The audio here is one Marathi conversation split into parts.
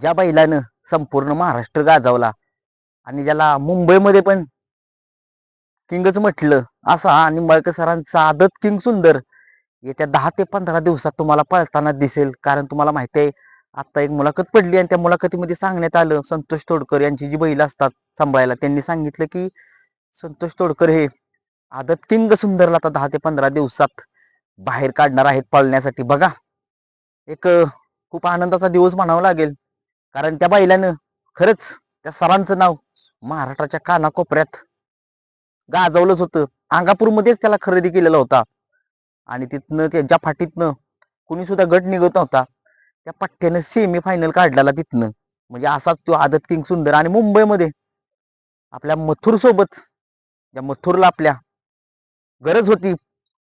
ज्या बैलानं संपूर्ण महाराष्ट्र गाजवला आणि ज्याला मुंबईमध्ये पण किंगच म्हटलं असा आणि सरांचा आदत किंग सुंदर येत्या दहा ते पंधरा दिवसात तुम्हाला पळताना दिसेल. कारण तुम्हाला माहिती आहे आत्ता एक मुलाखत पडली आणि त्या मुलाखतीमध्ये सांगण्यात आलं संतोष तोडकर यांची जी बैल असतात सांभाळायला त्यांनी सांगितलं की संतोष तोडकर हे आदत किंग सुंदरला आता दहा ते पंधरा दिवसात बाहेर काढणार आहेत पळण्यासाठी. बघा एक खूप आनंदाचा दिवस म्हणावा लागेल. कारण त्या बैलानं खरंच त्या सरांचं नाव महाराष्ट्राच्या कानाकोपऱ्यात गाजवलंच होतं. अंगापूरमध्येच त्याला खरेदी केलेला होता. आणि तिथनं त्यांच्या फाटीतनं कुणी सुद्धा गट निघत नव्हता. त्या पट्ट्यानं सेमी फायनल काढलेला तिथनं. म्हणजे असाच तो आदत किंग सुंदर. आणि मुंबईमध्ये आपल्या मथुर सोबत ज्या मथुरला आपल्या गरज होती.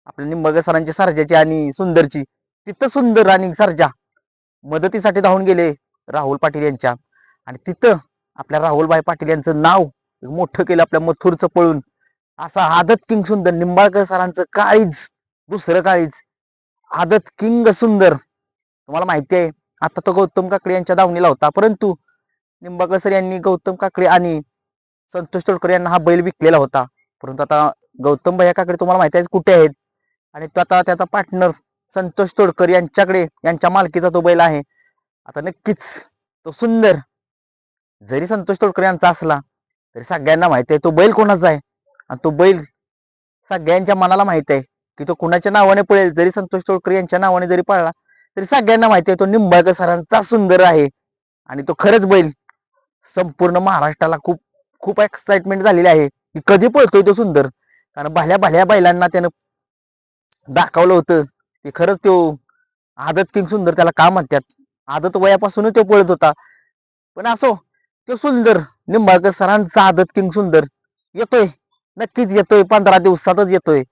आपल्या निंबग सरांची सर्जाची आणि सुंदरची. तिथं सुंदर आणि सरजा मदतीसाठी धावून गेले. राहुल पाटील यांच्या. आणि तिथं आपल्या राहुलभाई पाटील यांचं नाव मोठं केलं आपल्या मथुरचं पळून. असा आदत किंग सुंदर निंबाळकर सरांचं काळीज दुसरं काळीज. आदत किंग सुंदर. तुम्हाला माहिती आहे आता तो गौतम काकडे यांच्या दावणीला होता. परंतु निंबाळकर सर यांनी गौतम काकडे आणि संतोष तोडकर यांना हा बैल विकलेला होता. परंतु आता गौतम भैया काकडे तुम्हाला माहिती आहे कुठे आहेत. आणि तो आता त्याचा पार्टनर संतोष तोडकर यांच्याकडे यांच्या मालकीचा तो बैल आहे. आता नक्कीच तो सुंदर जरी संतोष तोडकर यांचा असला तरी सगळ्यांना माहिती आहे तो बैल कोणाचा आहे? आणि तो बैल सगळ्यांच्या मनाला माहीत आहे की तो कुणाच्या नावाने पळेल जरी संतोष तोडकर यांच्या नावाने जरी पळला तरी सगळ्यांना माहिती आहे तो निंबाळकर सरांचा सुंदर आहे. आणि तो खरंच बैल संपूर्ण महाराष्ट्राला खूप खूप एक्साइटमेंट झालेली आहे की कधी पळतोय तो सुंदर? कारण भल्या भल्या बैलांना त्यानं दाखवलं होतं की खरंच तो आदत किंग सुंदर त्याला का म्हणतात? आदत वयापासूनच तो पळत होता. पण असो तो सुंदर निंबाळकर सरांचा आदत किंग सुंदर. येतोय. नक्कीच येतोय. पंधरा दिवसातच येतोय.